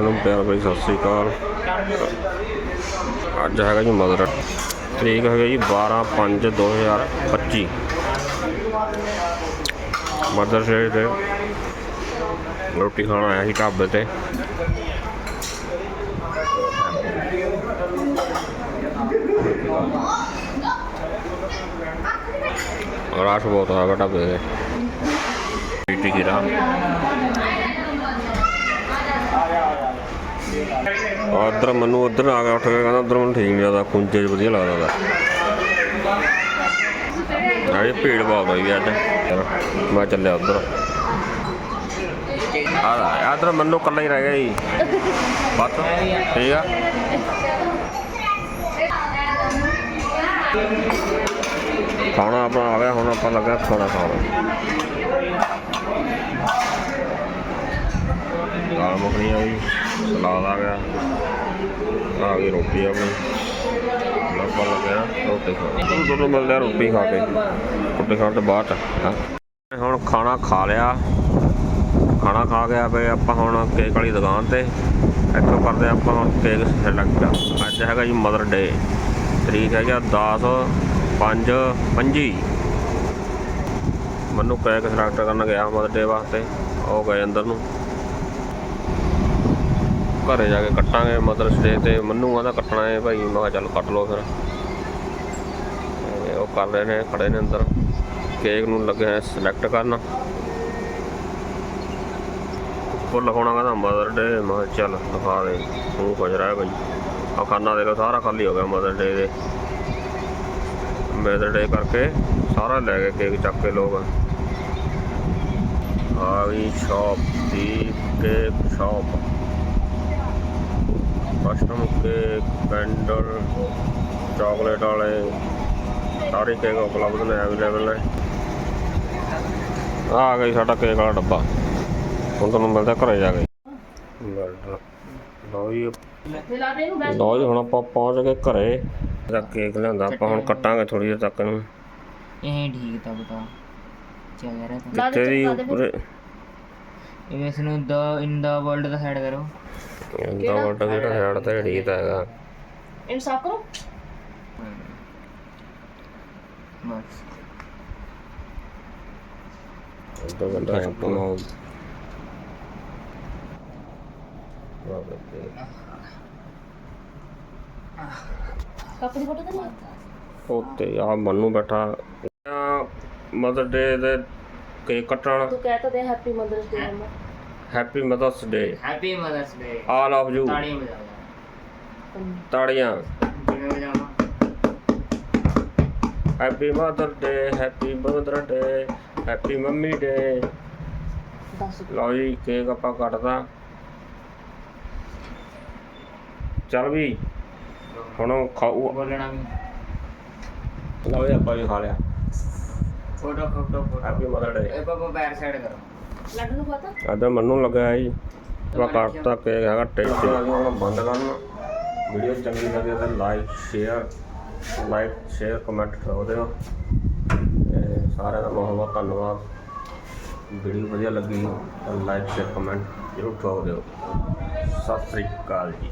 ਨੂੰ ਪਿਆਰ ਭਾਈ ਸਤਿ ਸ੍ਰੀ ਅਕਾਲ। ਅੱਜ ਹੈਗਾ ਜੀ ਮਦਰ ਤਰੀਕ ਹੈਗਾ ਜੀ 12 5 2025 ਮਦਰ ਡੇ ਤੇ ਰੋਟੀ ਖਾਣ ਆਇਆ ਸੀ ਢਾਬੇ ਤੇ। ਰਾਸ਼ ਬਹੁਤ ਹੈਗਾ ਢਾਬੇ ਤੇ। ਪੀਟੀ ਗਿਰਾ ਉਧਰ ਮੈਨੂੰ ਉਧਰ ਆ ਗਿਆ ਉੱਠ ਕੇ ਕਹਿੰਦਾ, ਉਧਰ ਮੈਨੂੰ ਠੀਕ ਨਹੀਂ ਲੱਗਦਾ ਕੁੰਜੇ 'ਚ ਵਧੀਆ ਲੱਗਦਾ ਦਾ ਆਏ ਭੀੜ ਬਹੁਤ ਹੋਈ ਅੱਜ ਮੈਂ ਚੱਲਿਆ ਉਧਰ। ਆ ਇਧਰ ਮੈਨੂੰ ਕੱਲਾ ਹੀ ਰਹਿ ਗਿਆ ਜੀ। ਬਸ, ਠੀਕ ਆ। ਖਾਣਾ ਆਪਣਾ ਆ ਗਿਆ, ਹੁਣ ਆਪਾਂ ਲੱਗਾ ਖਾਣਾ ਖਾਣ। ਦਾਲ ਮੱਖਣੀ ਆ ਗਈ ਸਲਾਦ ਆ ਗਿਆ ਆ ਗਈ ਰੋਟੀ ਆਪਣੀ। ਹੁਣ ਆਪਾਂ ਲੱਗਿਆ ਰੋਟੀ ਖਾਣ ਜਦੋਂ ਮਿਲਦਾ ਰੋਟੀ ਖਾ ਕੇ। ਰੋਟੀ ਖਾਣ ਤੋਂ ਬਾਅਦ ਹਾਂ। ਹੁਣ ਖਾਣਾ ਖਾ ਲਿਆ। ਖਾਣਾ ਖਾ ਗਿਆ ਵੀ ਆਪਾਂ ਹੁਣ ਕੇਕ ਵਾਲੀ ਦੁਕਾਨ ਤੇ। ਇੱਥੋਂ ਕਰਦੇ ਆਪਾਂ ਹੁਣ ਕੇਕ ਸਿਲੈਕਟ ਅੱਜ ਹੈਗਾ ਜੀ ਮਦਰ ਡੇ। ਤਰੀਕ ਹੈਗਾ 10 5 25 ਮੈਨੂੰ ਕੇਕ ਸਿਲੈਕਟ ਕਰਨ ਗਿਆ ਮਦਰ ਡੇ ਵਾਸਤੇ। ਉਹ ਗਏ ਅੰਦਰ ਨੂੰ। ਘਰੇ ਜਾ ਕੇ ਕੱਟਾਂਗੇ ਮਦਰਸ ਡੇ ਤੇ ਮੰਨੂ ਕਹਿੰਦਾ ਕੱਟਣਾ ਹੈ ਭਾਈ, ਮੈਂ ਕਿਹਾ ਚੱਲ ਕੱਟ ਲਓ ਫਿਰ। ਉਹ ਕਰ ਰਹੇ ਨੇ, ਖੜੇ ਨੇ ਅੰਦਰ। ਕੇਕ ਨੂੰ ਲੱਗੇ ਹੋਏ ਸਿਲੈਕਟ ਕਰਨ। ਉੱਪਰ ਲਿਖਾਉਣਾ ਕਹਿੰਦਾ ਮਦਰ ਡੇ ਮੈਂ ਕਿਹਾ ਚੱਲ ਲਿਖਾ ਦੇ, ਤੂੰ ਕੁਝ ਰਹਿ ਭਾਈ ਆ ਖਾਨਾ ਦੇ ਲੋ ਸਾਰਾ ਖਾਲੀ ਹੋ ਗਿਆ ਮਦਰ ਡੇ ਦੇ। ਮਦਰ ਡੇ ਕਰਕੇ ਸਾਰਾ ਲੈ ਗਏ ਕੇਕ ਚੱਕ ਕੇ ਲੋਕ। ਆ ਵੀ ਸ਼ਾਪ ਦੀ cake shop custom cake candle chocolate ਵਾਲੇ ਸਾਰੇ ਕੇਕ ਉਪਲਬਧ ਨੇ ਅਵੇਲੇਬਲ ਨੇ। ਆ ਗਈ ਸਾਡਾ ਕੇਕ ਵਾਲਾ ਡੱਬਾ। ਹੁਣ ਤੁਹਾਨੂੰ ਮਿਲਦਾ ਘਰੇ ਜਾ ਕੇ। ਲਓ ਜੀ ਲਓ ਜੀ ਹੁਣ ਆਪਾਂ ਪਹੁੰਚ ਗਏ ਘਰੇ। ਇਹਦਾ ਕੇਕ ਲਿਆਂਦਾ ਆਪਾਂ ਹੁਣ ਕੱਟਾਂਗੇ ਥੋੜੀ ਦੇਰ ਤੱਕ ਨੂੰ ਇਹ ਠੀਕ ਤਾਂ ਬਤਾ ਚੱਲ ਰਿਹਾ ਤਾਂ ਕਿੱਥੇ ਦੀ ਉੱਪਰ ਇਹ ਇਸ ਨੂੰ ਦ ਇਨ ਦਾ ਵਰਲਡ ਦਾ ਸਾਈਡ ਕਰੋ। ਇਹਦਾ ਵੱਡਾ ਜਿਹੜਾ ਹੈਡ ਤੇ ਢੀਤ ਹੈਗਾ ਇਨਸਾਫ ਕਰੋ ਬਸ ਉਧਰ ਬੰਦਾ ਆਪਣਾ ਕੱਪ ਦੀ ਫੋਟੋ ਤਾਂ ਨਹੀਂ ਉੱਤੇ ਆ ਮੰਨੂ ਬੈਠਾ ਮਦਰ ਡੇ ਦੇ ਕੇਕ ਕੱਟਣ ਤੂੰ ਕਹਿ ਤਾਂ ਦੇ happy mother's day mama happy mother's day happy mother's day all of you ਵਜਾਓ। ਤਾੜੀਆਂ। ਜਿਵੇਂ ਵਜਾਵਾਂ? Happy mother day happy mother day happy mummy day ਲਓ ਜੀ ਕੇਕ ਆਪਾਂ ਕੱਟਦਾ। ਚੱਲ ਵੀ ਹੁਣ ਬੋਲਣਾ ਵੀ। ਲਓ ਜੀ ਆਪਾਂ ਵੀ ਖਾ ਲਿਆ। Photo photo photo. Happy mother day ਇਹ ਪਾਪਾ ਬੈਕ ਸਾਈਡ ਕਰੋ। ਲੱਡੂ ਨੂੰ ਪਤਾ? ਅਦਰ ਮੰਨੂ ਲੱਗਾ ਜੀ। ਆਪਾਂ ਕੱਟਤਾ ਕੇਕ ਹੈਗਾ ਟੇਸਟੀ। ਬੰਦ ਕਰਨ ਵੀਡੀਓ ਚੰਗੀ ਲੱਗੇ ਤਾਂ like share like share comment ਕਰੋ ਦਿਓ ਤੇ ਸਾਰਿਆਂ ਦਾ ਬਹੁਤ ਬਹੁਤ ਧੰਨਵਾਦ। ਵੀਡੀਓ ਵਧੀਆ ਲੱਗੀ ਤਾਂ ਲਾਈਕ ਸ਼ੇਅਰ ਕਮੈਂਟ ਜ਼ਰੂਰ ਕਰੋ ਦਿਓ ਸਤਿ ਸ੍ਰੀ ਅਕਾਲ ਜੀ।